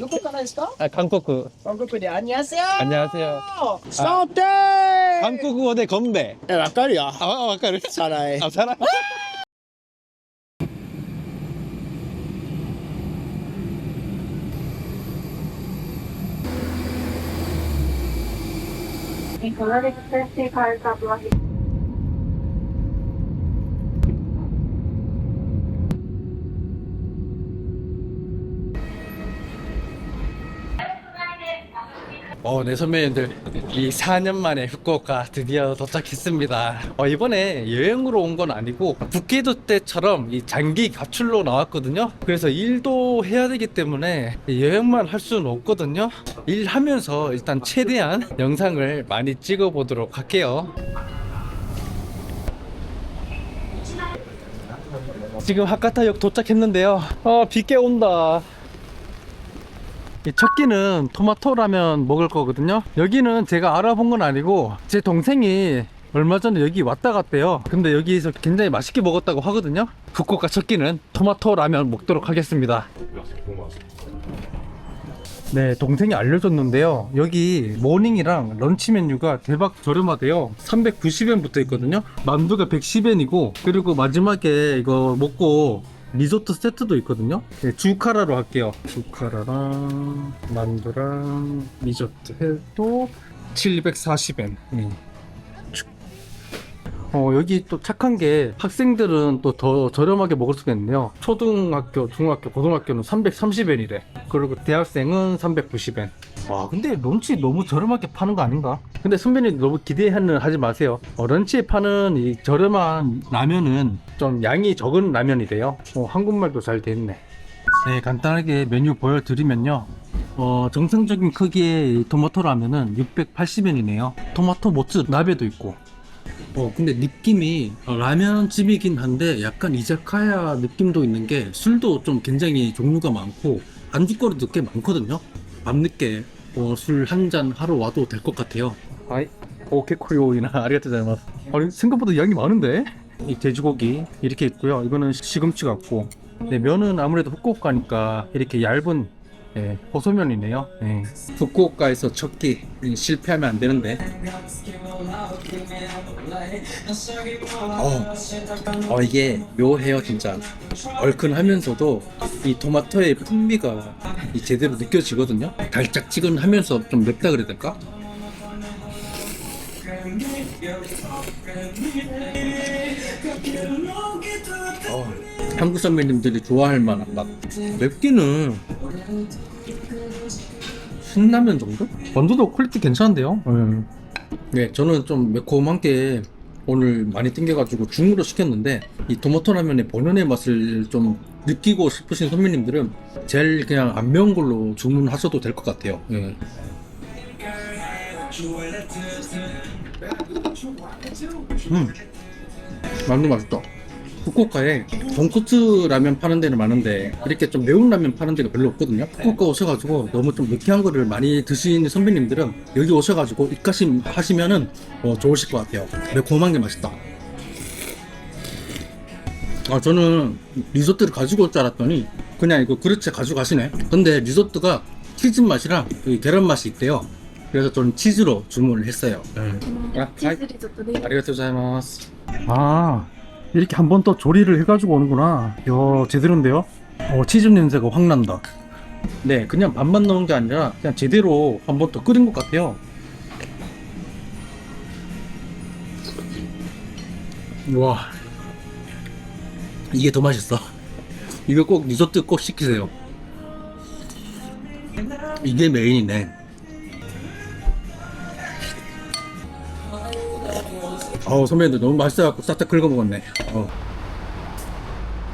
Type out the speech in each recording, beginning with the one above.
요코카나이스까? 아, 안녕하세요. 안녕하세요. 스타트. 한국어 대 건배. 에, 와까리야. 아, 어, 와까리. 사랑해. 아, 사랑. In political. 어, 네 선배님들 이 4년 만에 후쿠오카 드디어 도착했습니다. 어, 이번에 여행으로 온 건 아니고 북기도 때처럼 이 장기 가출로 나왔거든요. 그래서 일도 해야 되기 때문에 여행만 할 수는 없거든요. 일하면서 일단 최대한 영상을 많이 찍어 보도록 할게요. 지금 하카타역 도착했는데요. 아, 비꽤 온다. 이 첫 끼는 토마토 라면 먹을 거거든요. 여기는 제가 알아본 건 아니고 제 동생이 얼마 전에 여기 왔다 갔대요. 근데 여기서 굉장히 맛있게 먹었다고 하거든요. 후쿠오카 첫 끼는 토마토 라면 먹도록 하겠습니다. 네, 동생이 알려줬는데요. 여기 모닝이랑 런치 메뉴가 대박 저렴하대요. 390엔 붙어 있거든요. 만두가 110엔이고, 그리고 마지막에 이거 먹고 리조트 세트도 있거든요. 네, 주카라로 할게요. 주카라랑 만두랑 리조트 해도 740엔. 어, 여기 또 착한 게 학생들은 또 더 저렴하게 먹을 수가 있네요. 초등학교, 중학교, 고등학교는 330엔이래. 그리고 대학생은 390엔. 와, 근데 런치 너무 저렴하게 파는 거 아닌가? 근데 선배님 너무 기대는 하지 마세요. 어, 런치에 파는 이 저렴한 라면은 좀 양이 적은 라면이래요. 어, 한국말도 잘 돼 있네. 네, 간단하게 메뉴 보여드리면요. 어, 정상적인 크기의 이 토마토 라면은 680엔이네요. 토마토 모츠 나베도 있고. 어, 근데 느낌이 어, 라면집이긴 한데 약간 이자카야 느낌도 있는 게 술도 좀 굉장히 종류가 많고 안주거리도 꽤 많거든요. 밤늦게 어, 술한 잔 하러 와도 될 것 같아요. 아이, 오케코리오이나 아리가토자이마스. 아니 생각보다 양이 많은데? 이 돼지고기 이렇게 있고요. 이거는 시금치 같고. 네, 면은 아무래도 후쿠오카니까 이렇게 얇은 예, 호소면이네요. 예. 후쿠오카에서 첫끼 실패하면 안 되는데. 어, 어 이게 묘해요 진짜. 얼큰하면서도 이 토마토의 풍미가 이 제대로 느껴지거든요. 달짝지근하면서 좀 맵다 그래야 될까? 어, 한국 선배님들이 좋아할 만한 맛. 맵기는 신라면 정도? 원두도 퀄리티 괜찮은데요? 네, 저는 좀 매콤한 게 오늘 많이 땡겨가지고 중으로 시켰는데 이 토마토 라면의 본연의 맛을 좀 느끼고 싶으신 선배님들은 제일 그냥 안 매운 걸로 주문하셔도 될 것 같아요. 예. 음, 만두 맛있다. 후쿠오카에 돈코츠 라면 파는 데는 많은데 이렇게 좀 매운 라면 파는 데가 별로 없거든요. 후쿠오카 오셔가지고 너무 좀 느끼한 거를 많이 드시는 선배님들은 여기 오셔가지고 입가심 하시면은 어, 좋으실 것 같아요. 매콤한 게 맛있다. 아 저는 리조트를 가지고 올 줄 알았더니 그냥 이거 그릇째 가져가시네. 근데 리조트가 치즈 맛이랑 여기 계란 맛이 있대요. 그래서 저는 치즈로 주문을 했어요. 아, チーズリゾットで 아리가토자이마스. 아, 이렇게 한 번 더 조리를 해가지고 오는구나. 이야, 제대로인데요? 어, 치즈 냄새가 확 난다. 네, 그냥 반만 넣은 게 아니라 그냥 제대로 한 번 더 끓인 것 같아요. 와, 이게 더 맛있어. 이거 꼭 리조트 꼭 시키세요. 이게 메인이네. 어우 선배님들 너무 맛있어갖고 싹 다 긁어 먹었네. 어.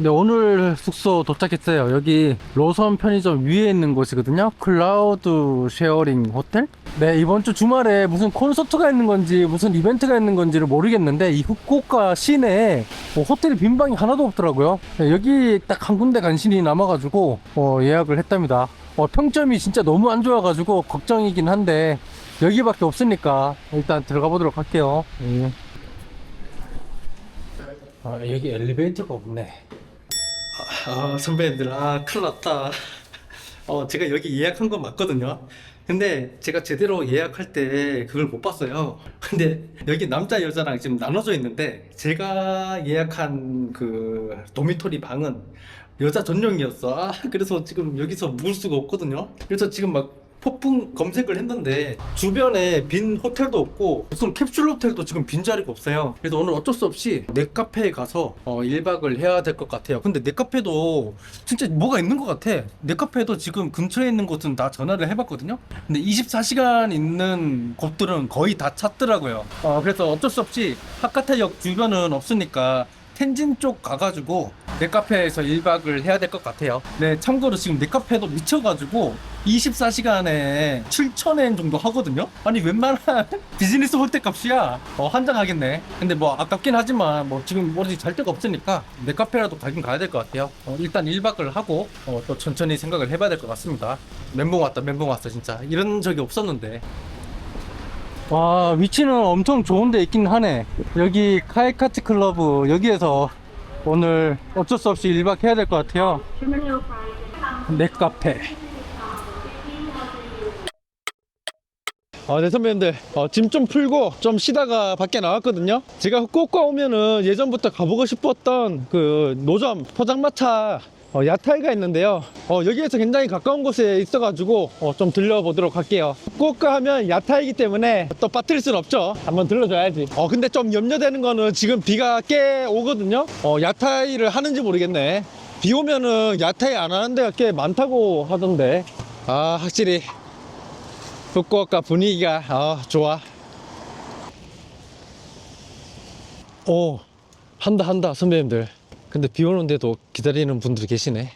네 오늘 숙소 도착했어요. 여기 로선 편의점 위에 있는 곳이거든요. 클라우드 쉐어링 호텔? 네 이번 주 주말에 무슨 콘서트가 있는 건지 무슨 이벤트가 있는 건지를 모르겠는데 이 후쿠오카 시내에 뭐 호텔이 빈 방이 하나도 없더라고요. 네, 여기 딱 한 군데 간신히 남아가지고 어, 예약을 했답니다. 어, 평점이 진짜 너무 안 좋아가지고 걱정이긴 한데 여기밖에 없으니까 일단 들어가 보도록 할게요. 예. 아, 여기 엘리베이터가 없네. 아, 아, 선배님들, 아, 큰일 났다. 어, 제가 여기 예약한 건 맞거든요. 근데 제가 제대로 예약할 때 그걸 못 봤어요. 근데 여기 남자, 여자랑 지금 나눠져 있는데 제가 예약한 그 도미토리 방은 여자 전용이었어. 아, 그래서 지금 여기서 묵을 수가 없거든요. 그래서 지금 막 폭풍 검색을 했는데 주변에 빈 호텔도 없고 무슨 캡슐 호텔도 지금 빈자리가 없어요. 그래서 오늘 어쩔 수 없이 넷카페에 가서 어, 1박을 해야 될 것 같아요. 근데 넷카페도 진짜 뭐가 있는 것 같아. 넷카페도 지금 근처에 있는 곳은 다 전화를 해봤거든요. 근데 24시간 있는 곳들은 거의 다 찼더라고요. 어, 그래서 어쩔 수 없이 하카타역 주변은 없으니까 텐진 쪽 가가지고 넷카페에서 1박을 해야 될 것 같아요. 네, 참고로 지금 넷카페도 미쳐가지고 24시간에 7,000엔 정도 하거든요? 아니, 웬만한 비즈니스 홀대 값이야. 어, 환장하겠네. 근데 뭐 아깝긴 하지만 뭐 지금 어디 잘 데가 없으니까 넷카페라도 가긴 가야 될 것 같아요. 어, 일단 1박을 하고 어, 또 천천히 생각을 해봐야 될 것 같습니다. 멘붕 왔다, 멘붕 왔어, 진짜. 이런 적이 없었는데. 와 위치는 엄청 좋은 데 있긴 하네. 여기 카이카트 클러브 여기에서 오늘 어쩔 수 없이 1박 해야 될 것 같아요. 넷카페. 아, 네 선배님들. 어, 짐 좀 풀고 좀 쉬다가 밖에 나왔거든요. 제가 후쿠오카 오면은 예전부터 가보고 싶었던 그 노점 포장마차 어, 야타이가 있는데요. 어, 여기에서 굉장히 가까운 곳에 있어가지고 어, 좀 들려보도록 할게요. 후쿠오카 하면 야타이기 때문에 또 빠뜨릴 순 없죠. 한번 들러줘야지. 어 근데 좀 염려되는 거는 지금 비가 꽤 오거든요. 어, 야타이를 하는지 모르겠네. 비 오면은 야타이 안 하는 데가 꽤 많다고 하던데. 아 확실히 후쿠오카 분위기가 아, 좋아. 오, 한다 한다 선배님들. 근데 비 오는데도 기다리는 분들이 계시네.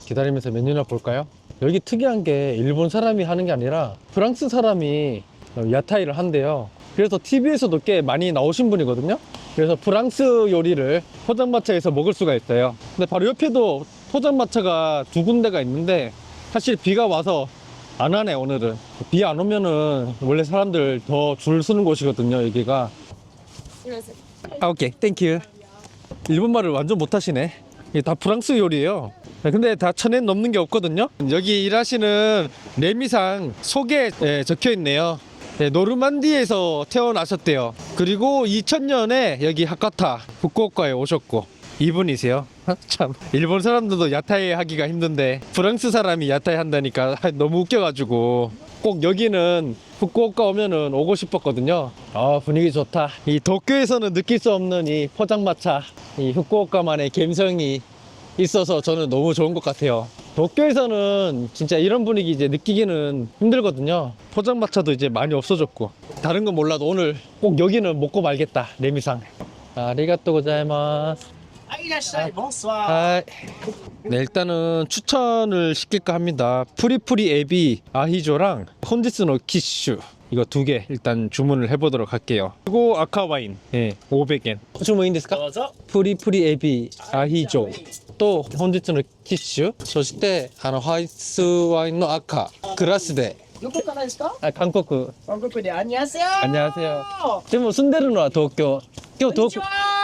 기다리면서 메뉴나 볼까요? 여기 특이한 게 일본 사람이 하는 게 아니라 프랑스 사람이 야타이를 한대요. 그래서 TV에서도 꽤 많이 나오신 분이거든요. 그래서 프랑스 요리를 포장마차에서 먹을 수가 있어요. 근데 바로 옆에도 포장마차가 두 군데가 있는데 사실 비가 와서 안 하네 오늘은 비 안 오면은 원래 사람들 더 줄 서는 곳이거든요 여기가 아 오케이. 땡큐 일본 말을 완전 못하시네. 이게 다 프랑스 요리예요. 네, 근데 다 천엔 넘는 게 없거든요. 여기 일하시는 레미상 속에 예, 적혀 있네요. 네, 노르만디에서 태어나셨대요. 그리고 2000년에 여기 하카타 후쿠오카에 오셨고 이분이세요. 참. 일본 사람들도 야타이 하기가 힘든데 프랑스 사람이 야타이 한다니까 너무 웃겨가지고 꼭 여기는 후쿠오카 오면은 오고 싶었거든요. 아 분위기 좋다. 이 도쿄에서는 느낄 수 없는 이 포장마차 이 후쿠오카만의 감성이 있어서 저는 너무 좋은 것 같아요. 도쿄에서는 진짜 이런 분위기 이제 느끼기는 힘들거든요. 포장마차도 이제 많이 없어졌고. 다른 건 몰라도 오늘 꼭 여기는 먹고 말겠다. 레미상. 아리가또 고자이마스 はい、いらっしゃい。ボンスワ 아, 네, 일단은 추천을 시킬까 합니다. 프리프리 에비 아히조랑 혼지스노 키슈 이거 두 개 일단 주문을 해보도록 할게요. 그리고 아카 와인 예, 500엔. 주문인 ですか?どうぞ。 프리프리 에비 아히조 또 혼지스노 키슈 そしてあのハイスワインの赤グラスでどこからですか 아, 한국韓国で、あんにゃせよ 안녕하세요. 지금 순대르노와 도쿄. 今日 こんにち 도쿄. は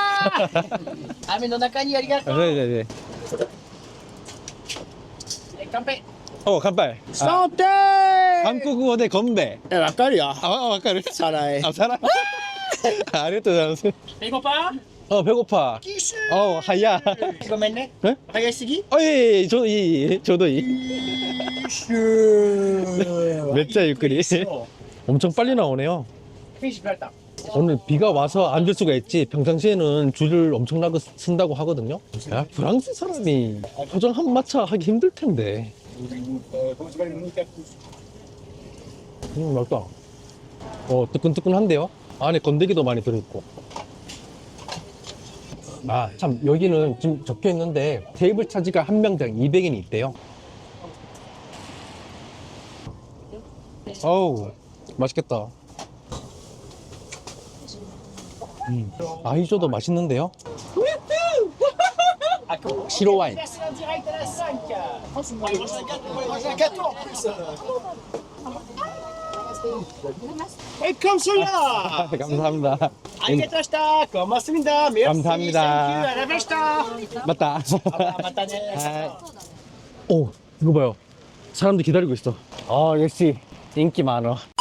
雨の中にありがとう。 네네네. え乾杯。 어, 간발. ストーンテー 한국어 대 건배. え、わかるよ。 아, 아, 와까를. さらい。 아, 사람. 아,りがとうございます。ペコパ 어, 배고파. キッシ 어, 하야. ュごめんね。え早すぎ 어, 예, 예, 예, 저도 이, 저도 이. シュ 몇자 유끌이. 엄청 빨리 나오네요. フィッシュプラッタ 오늘 비가 와서 안 줄 수가 있지. 평상시에는 줄을 엄청나게 쓴다고 하거든요. 야, 프랑스 사람이 포장 한 마차 하기 힘들 텐데. 음, 맛있다. 어, 뜨끈뜨끈한데요? 안에 건더기도 많이 들어있고. 아, 참, 여기는 지금 적혀 있는데, 테이블 차지가 한 명당 200엔이 있대요. 어우, 맛있겠다. 음. 나이 줘도 맛있는데요?白와인. 감사합니다. 감사합니다. 고맙습니다. 감사합니다. 맞다. 아, 맞다. 오, 어, 이거 봐요. 사람들 기다리고 있어. 아, 역시 인기 많아.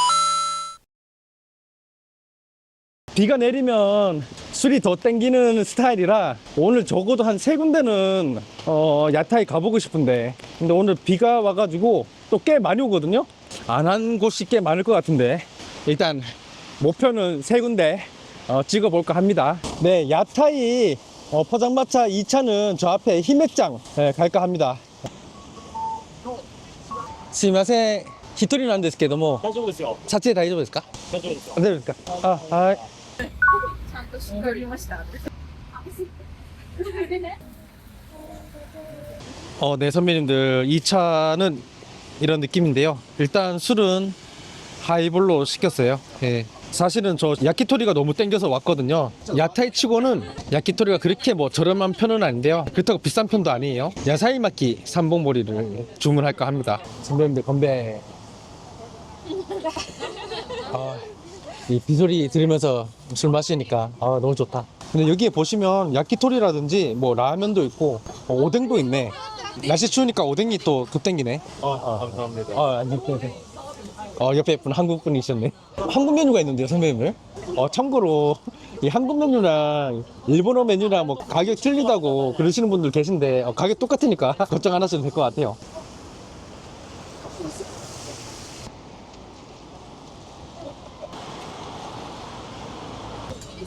비가 내리면 술이 더 땡기는 스타일이라 오늘 적어도 한 세 군데는 어, 야타이 가보고 싶은데 근데 오늘 비가 와가지고 또 꽤 많이 오거든요 안 한 곳이 꽤 많을 것 같은데 일단 목표는 세 군데 어, 찍어볼까 합니다 네 야타이 어, 포장마차 2차는 저 앞에 히맥장 예, 갈까 합니다 すいません一人なんですけども大丈夫ですよ。撮影大丈夫ですか大丈夫ですよ。大丈夫ですかあはい ちゃんとしっかりました。 어, 네, 선배님들. 2차는 이런 느낌인데요. 일단 술은 하이볼로 시켰어요. 예. 사실은 저 야키토리가 너무 땡겨서 왔거든요. 야타이 치고는 야키토리가 그렇게 뭐 저렴한 편은 아닌데요. 그렇다고 비싼 편도 아니에요. 야사이 마키 삼봉보리를 주문할까 합니다. 선배님들 건배. 아, 이 비소리 들으면서 술 마시니까 아, 너무 좋다. 근데 여기에 보시면 야키토리라든지 뭐 라면도 있고 어, 오뎅도 있네. 날씨 추우니까 오뎅이 또 급땡기네. 아, 감사합니다. 아, 아니, 네. 어, 옆에 분 한국 분이셨네. 한국 메뉴가 있는데요, 선배님들. 어, 참고로 이 한국 메뉴랑 일본어 메뉴랑 뭐 가격 틀리다고 그러시는 분들 계신데 어, 가격 똑같으니까 걱정 안 하셔도 될 것 같아요.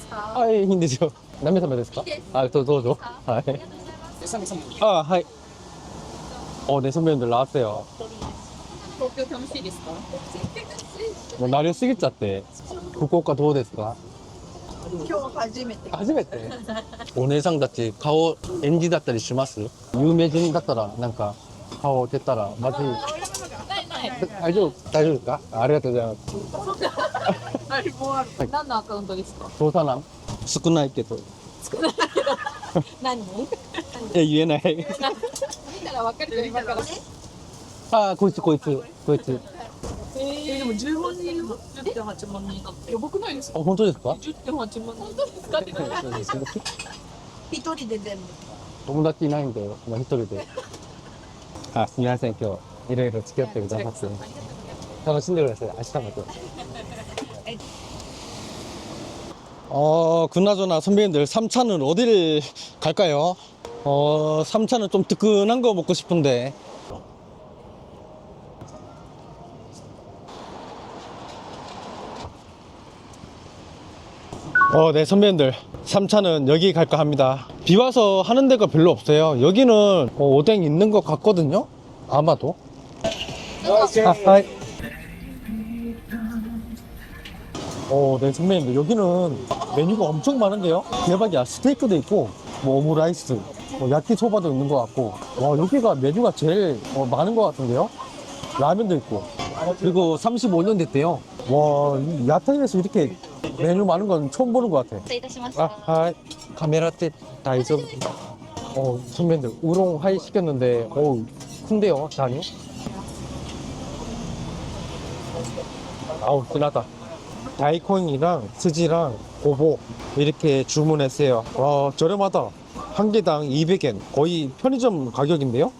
ですか？あ、いいんですよ。何名様ですか？はいあ、どうどうぞ。はい。あ、はい。お、ね、そめんでラーセよ。東京楽しいですか？もう慣れすぎちゃって。福岡どうですか？今日初めて。初めて？お姉さんたち顔演じだったりします？有名人だったら、なんか顔を出たら、まずい。大丈夫、大丈夫ですか？ありがとうございます。あれもある。何のアカウントですか？調査な。ん少ないけど。何？え言えない。見たらわかるよ今から。ああこいつこいつ。こいつ。えー、でも10万人。の10.8万人だってやばくないですか？あ本当ですか？10.8万人。使ってない一人で全部。友達いないんで今一人で。あすみません今日。いろいろ付き合ってくださって。楽しんでください。明日まで 어, 그나저나 선배님들 3차는 어디를 갈까요? 어, 3차는 좀 뜨끈한 거 먹고 싶은데. 어, 네, 선배님들. 3차는 여기 갈까 합니다. 비 와서 하는 데가 별로 없어요. 여기는 어, 오뎅 있는 것 같거든요? 아마도. 아, 하이. 어, 네, 선배님들. 여기는 메뉴가 엄청 많은데요? 대박이야. 스테이크도 있고, 뭐, 오므라이스, 뭐, 야키소바도 있는 것 같고. 와, 여기가 메뉴가 제일 어, 많은 것 같은데요? 라면도 있고. 그리고 35년 됐대요. 와, 이 야타이에서 이렇게 메뉴 많은 건 처음 보는 것 같아. 失礼いたしまし 아, 하이. 카메라 때 다이소. 어, 선배님들, 우롱 하이 시켰는데, 어 큰데요, 잔이? 아우, 진하다. 다이콘이랑 스지랑 고보 이렇게 주문했어요. 와 저렴하다. 한 개당 200엔. 거의 편의점 가격인데요?